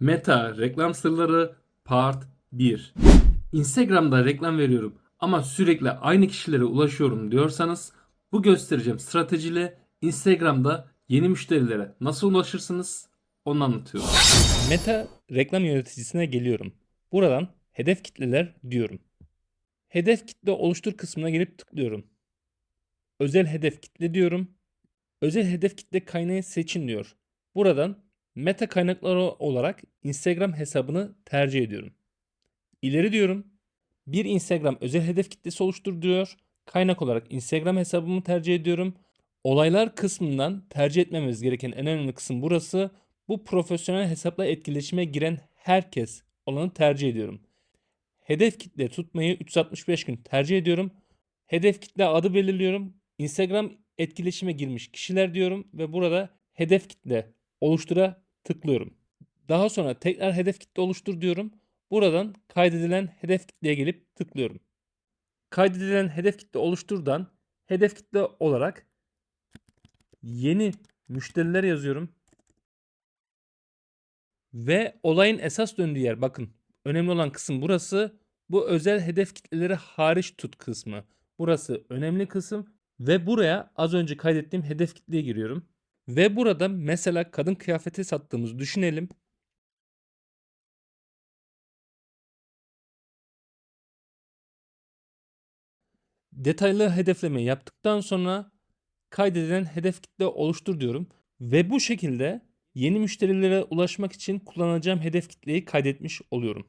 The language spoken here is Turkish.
Meta reklam sırları part 1. Instagram'da reklam veriyorum ama sürekli aynı kişilere ulaşıyorum diyorsanız bu göstereceğim stratejiyle Instagram'da yeni müşterilere nasıl ulaşırsınız onu anlatıyorum. Meta reklam yöneticisine geliyorum. Buradan hedef kitleler diyorum. Hedef kitle oluştur kısmına gelip tıklıyorum. Özel hedef kitle diyorum. Özel hedef kitle kaynağı seçin diyor. Buradan meta kaynakları olarak Instagram hesabını tercih ediyorum. İleri diyorum. Bir Instagram özel hedef kitlesi oluştur diyor. Kaynak olarak Instagram hesabımı tercih ediyorum. Olaylar kısmından tercih etmemiz gereken en önemli kısım burası. Bu profesyonel hesapla etkileşime giren herkes olanı tercih ediyorum. Hedef kitle tutmayı 365 gün tercih ediyorum. Hedef kitle adı belirliyorum. Instagram etkileşime girmiş kişiler diyorum ve burada hedef kitle oluştura tıklıyorum. Daha sonra tekrar hedef kitle oluştur diyorum. Buradan kaydedilen hedef kitleye gelip tıklıyorum. Kaydedilen hedef kitle oluşturdan hedef kitle olarak yeni müşteriler yazıyorum. Ve olayın esas döndüğü yer bakın. Önemli olan kısım burası. Bu özel hedef kitleleri hariç tut kısmı. Burası önemli kısım ve buraya az önce kaydettiğim hedef kitleye giriyorum. Ve burada mesela kadın kıyafeti sattığımızı düşünelim. Detaylı hedefleme yaptıktan sonra kaydedilen hedef kitle oluştur diyorum. Ve bu şekilde yeni müşterilere ulaşmak için kullanacağım hedef kitleyi kaydetmiş oluyorum.